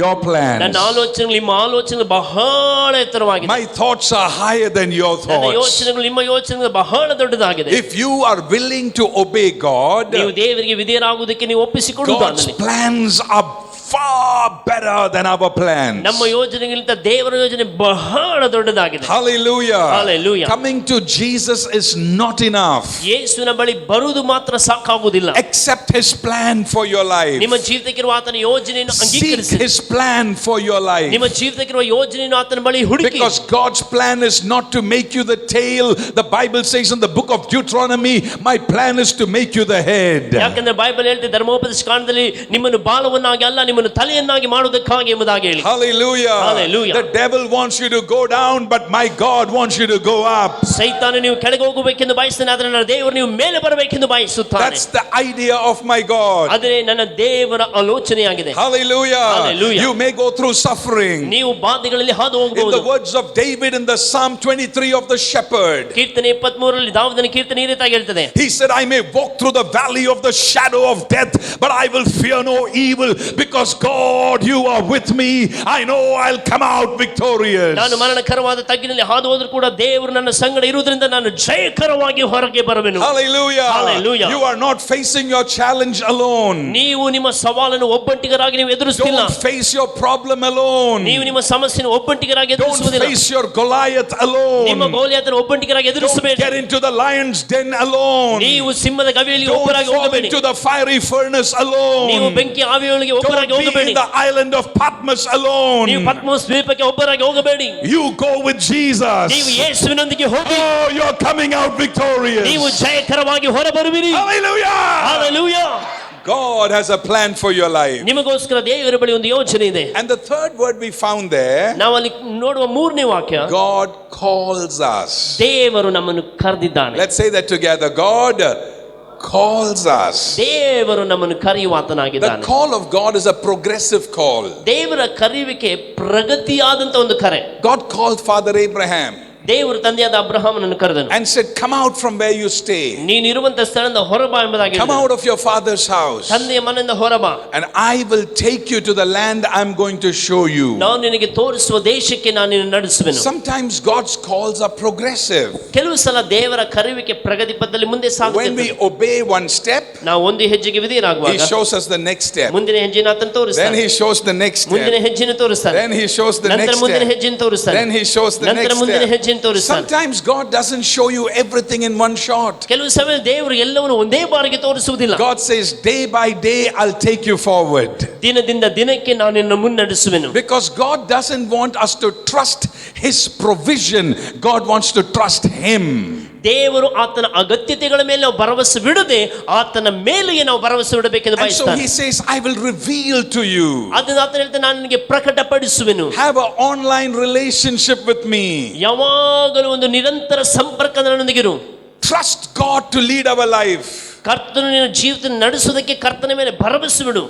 your ನನ್ನ plans. ಆಲೋಚನೆಗಳು ನಿಮ್ಮ ಆಲೋಚನೆ ಬಹಳ ಎತ್ತರವಾಗಿದೆ My thoughts are higher than your ನನ್ನ thoughts. ಯೋಚನೆಗಳು ನಿಮ್ಮ ಯೋಚನೆಗಳು ಬಹಳ ದೊಡ್ಡದಾಗಿದೆ If you are willing to obey God, ನೀವು ದೇವರಿಗೆ ವಿಧೇಯರಾಗುವುದಕ್ಕೆ ನೀವು God's ಒಪ್ಪಿಸಿಕೊಳ್ಳುವುದಾದಲ್ಲಿ plans are far better than our plans. ನಮ್ಮ ಯೋಜನೆಗಿಂತ ದೇವರ ಯೋಜನೆ ಬಹಳ ದೊಡ್ಡದಾಗಿದೆ Hallelujah. Hallelujah. Coming to Jesus is not enough. ಯೇಸುವಿನ ಬಳಿ ಬರುವುದು ಮಾತ್ರ ಸಾಕಾಗುವುದಿಲ್ಲ Accept his plan for your life. ನಿಮ್ಮ ಜೀವಿತಕ್ಕಿರುವ ಆತನ ಯೋಜನೆಯನ್ನು Seek ಅಂಗೀಕರಿಸಿ his plan for your life. ನಿಮ್ಮ ಜೀವಿತಕ್ಕಿರುವ ಯೋಜನೆಯನ್ನು ಆತನ ಬಳಿ ಹುಡುಕಿ Because God's plan is not to make you the tail. The Bible says in the book of Deuteronomy, My plan is to make you the head. ಯಾಕಂದ್ರೆ Bible ಹೇಳ್ತೆ ಧರ್ಮೋಪದೇಶ ಕಾಂಡದಲ್ಲಿ ನಿಮ್ಮನ್ನು ಬಾಲವನ್ನಾಗಿ ಅಲ್ಲ ನಿಮ್ಮನ್ನು ತಲೆಯನ್ನಾಗಿ ಮಾಡುವುದಕ್ಕಾಗಿ ಎಂಬುದಾಗಿ ಹೇಳಿ Hallelujah. Hallelujah. The devil wants you to go down, but my God wants you to go up. ಸೈತಾನ ನೀವು ಕೆಳಗೆ ಹೋಗಬೇಕೆಂದು ಬಯಸ್ತಾನೆ ಆದ್ರೆ ನನ್ನ ದೇವರು ನೀವು ಮೇಲೆ ಬರಬೇಕೆಂದು ಬಯಸುತ್ತಾನೆ That's the idea of my God. ಅದೇ ನನ್ನ ದೇವರ ಆಲೋಚನೆಯಾಗಿದೆ Hallelujah. Hallelujah. You may go through suffering. ನೀವು ಬಾಧೆಗಳಲ್ಲಿ ಹಾದು In ಹೋಗಬಹುದು the words of David in the Psalm 23 of the shepherd, ಕೀರ್ತನೆ ಇಪ್ಪತ್ತ್ ಮೂರರಲ್ಲಿ ದಾವದನ ಕೀರ್ತನೆ ಈ ರೀತಿಯಾಗಿ ಹೇಳ್ತದೆ he said, I may walk through the valley of the shadow of death, but I will fear no evil because God, you are with me. I know I'll come out victorious. ನಾನು ಮರಣಕರವಾದ ತಗ್ಗಿನಲ್ಲಿ ಹಾದು ಹೋದ್ರು ಕೂಡ ದೇವರು ನನ್ನ ಸಂಗಡ ಇರುವುದರಿಂದ ನಾನು ಜಯಕರವಾಗಿ ಹೊರಗೆ ಬರುವೆನು Hallelujah. Hallelujah. You are not facing your challenge alone. ನೀವು ನಿಮ್ಮ ಸವಾಲನ್ನು ಒಬ್ಬಂಟಿಗರಾಗಿ ನೀವು ಎದುರಿಸುತ್ತಿಲ್ಲ Don't face your problem alone. ನೀವು ನಿಮ್ಮ ಸಮಸ್ಯೆಯನ್ನು ಒಬ್ಬಂಟಿಗರಾಗಿ Don't ಎದುರಿಸುವುದಿಲ್ಲ face your Goliath ನಿಮ್ಮ alone. ಗೋಲಿಯಾತನ ಒಬ್ಬಂಟಿಗರಾಗಿ Don't ಎದುರಿಸಬೇಡಿ get into the lion's den alone. ನೀವು ಸಿಂಹದ ಗವಿಯಲ್ಲಿ Don't ಒಬ್ಬರಾಗಿ fall ಹೋಗಬೇಡಿ into the fiery furnace ನೀವು alone. ಬೆಂಕಿ ಆವಿಯೊಳಗೆ ಒಬ್ಬರಾಗಿ Don't be ಹೋಗಬೇಡಿ in the island of Patmos ನೀವು alone. ಪದ್ಮೋಸ್ ದ್ವೀಪಕ್ಕೆ ಒಬ್ಬರಾಗಿ ಹೋಗಬೇಡಿ You go with Jesus. ನೀವು ಯೇಸುವಿನೊಂದಿಗೆ ಹೋಗಿ Oh, you're coming out ನೀವು victorious. ಜಯಕರವಾಗಿ ಹೊರಬರುವಿರಿ Hallelujah. Hallelujah. God has a plan for your life. ನಿಮಗೋಸ್ಕರ ದೇವರ ಬಳಿ ಒಂದು ಯೋಜನೆ ಇದೆ And the third word we found there, ನಾವು ಅಲ್ಲಿ ನೋಡುವ ಮೂರನೇ ವಾಕ್ಯ God calls us. ದೇವರು ನಮ್ಮನ್ನು ಕರೆದಿದ್ದಾನೆ Let's say that together. God calls us. ದೇವರು ನಮ್ಮನ್ನು The ಕರೆಯುವಾತನಾಗಿದ್ದಾನೆ call of God is a progressive call. ದೇವರ ಕರೆಯುವಿಕೆ ಪ್ರಗತಿಯಾದಂತ ಒಂದು ಕರೆ God called Father Abraham ದೇವರು ತಂದೆಯಾದ ಅಬ್ರಹಾಮನನ್ನು ಕರೆದನು and said, Come out from where you stay. ನೀನಿರುವಂತ ಸ್ಥಳದಿಂದ ಹೊರಬಾ ಎಂಬುದಾಗಿ Come ಹೇಳಿದನು. out of your father's house. ತಂದೆಯ ಮನೆಯಿಂದ ಹೊರಬಾ And I will take you to the land I'm going to show you. ನಾನು ನಿನಗೆ ತೋರಿಸುವ ದೇಶಕ್ಕೆ ನಾನು ನಿನ್ನ ನಡೆಸುವೆನು Sometimes God's calls are progressive. ಕೆಲವು ಸಲ ದೇವರ ಕರೆಯುವಿಕೆ ಪ್ರಗತಿ ಪಥದಲ್ಲಿ ಮುಂದೆ When ಸಾಗುತ್ತದೆ we obey one step, ನಾವು ಒಂದು ಹೆಜ್ಜೆಗೆ He ವಿಧಿಯರಾಗುವಾಗ shows us the next step. ಮುಂದಿನ ಹೆಜ್ಜೆನ ಆತನು Then ತೋರಿಸ್ತಾನೆ He shows the next ಮುಂದಿನ step. ಹೆಜ್ಜೆನ ತೋರಿಸ್ತಾನೆ Then He shows the ನಂತರ next ಮುಂದಿನ step. ಹೆಜ್ಜೆನ ತೋರಿಸ್ತಾನೆ Then He shows the ನಂತರ next ಮುಂದಿನ step. ಹೆಜ್ಜೆನ ತೋರಿಸ್ತಾನೆ Sometimes God doesn't show you everything in one shot. ಕೆಲವು ಸಮಯ ದೇವರು ಎಲ್ಲವನ್ನು ಒಂದೇ ಬಾರಿಗೆ ತೋರಿಸುವುದಿಲ್ಲ God says, day by day, I'll take you forward. ದಿನದಿಂದ ದಿನಕ್ಕೆ ನಾನು ನಿನ್ನ ಮುನ್ನಡೆಸುವೆನು Because God doesn't want us to trust His provision, God wants to trust Him. ದೇವರು ಆತನ ಅಗತ್ಯತೆಗಳ ಮೇಲೆ ನಾವು ಭರವಸೆ ಬಿಡದೆ ಆತನ ಮೇಲೆಯೇ ನಾವು ಭರವಸೆ ಬಿಡಬೇಕೆಂದು ಬಯಸ್ತಾನೆ He says, I will reveal to you. ಅದನ್ನ ಆತನ ಹೇಳ್ತಾನೆ ನಾನು ನಿನಗೆ ಪ್ರಕಟಪಡಿಸುವೆನು Have an online relationship with me. ಯಾವಾಗಲೂ ಒಂದು ನಿರಂತರ ಸಂಪರ್ಕ ನನ್ನೊಂದಿಗಿರು Trust God to lead our life. ಕರ್ತನು ನಿನ್ನ ಜೀವಿತ ನಡೆಸುವುದಕ್ಕೆ ಕರ್ತನ ಮೇಲೆ ಭರವಸೆ ಬಿಡು